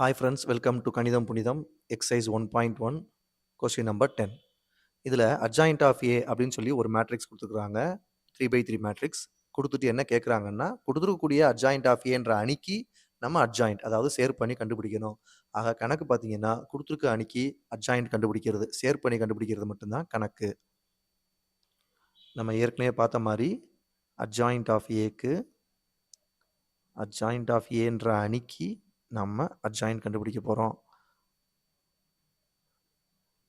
Hi friends welcome to கணிதம் புனிதம் exercise one point one question number ten இதில் adjoint of A அப்படின்னு சொல்லி ஒரு மேட்ரிக்ஸ் கொடுத்துருக்குறாங்க த்ரீ பை த்ரீ மேட்ரிக்ஸ் கொடுத்துட்டு என்ன கேட்குறாங்கன்னா கொடுத்துருக்கக்கூடிய அட்ஜாயிண்ட் ஆஃப் ஏன்ற அணிக்கு நம்ம அட்ஜாயிண்ட் அதாவது சேர் பண்ணி கண்டுபிடிக்கணும். ஆக கணக்கு பார்த்தீங்கன்னா கொடுத்துருக்க அணிக்கு அட்ஜாயிண்ட் கண்டுபிடிக்கிறது சேர் பண்ணி கண்டுபிடிக்கிறது மட்டும்தான் கணக்கு. நம்ம ஏற்கனவே பார்த்த மாதிரி அட்ஜாயிண்ட் ஆஃப் ஏக்கு அட்ஜாயிண்ட் ஆஃப் ஏன்ற அணிக்கு நம்ம அட்ஜாயிண்ட் கண்டுபிடிக்க போகிறோம்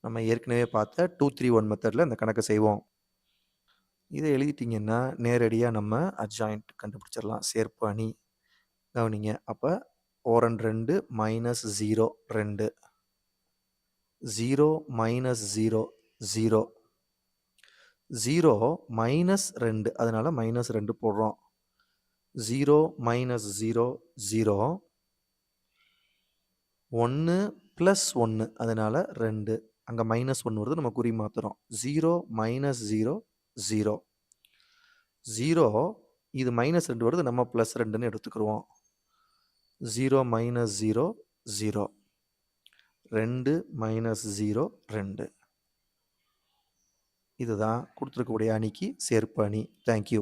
நம்ம ஏற்கனவே பார்த்த டூ த்ரீ ஒன் மெத்தடில் இந்த கணக்கை செய்வோம். இதை எழுதிட்டிங்கன்னா நேரடியாக நம்ம அட்ஜாயிண்ட் கண்டுபிடிச்சிடலாம். சேர்ப்பு அணி. கவனிங்க. அப்போ ஓரன் ரெண்டு மைனஸ் ஜீரோ ரெண்டு. Zero minus zero zero zero minus ரெண்டு. அதனால் மைனஸ் ரெண்டு போடுறோம். ஜீரோ மைனஸ் ஜீரோ ஜீரோ ஒன்று ப்ளஸ் ஒன்று அதனால் ரெண்டு. அங்கே மைனஸ் ஒன்று வருது நம்ம குறி மாற்றுறோம் zero minus zero zero zero இது மைனஸ் ரெண்டு வருது நம்ம ப்ளஸ் ரெண்டுன்னு எடுத்துக்கிடுவோம் ஜீரோ மைனஸ் ஜீரோ ஜீரோ ரெண்டு மைனஸ் ஜீரோ ரெண்டு. இதுதான் கொடுத்துருக்கக்கூடிய அணிக்கு சேர்ப்பு அணி. தேங்க்யூ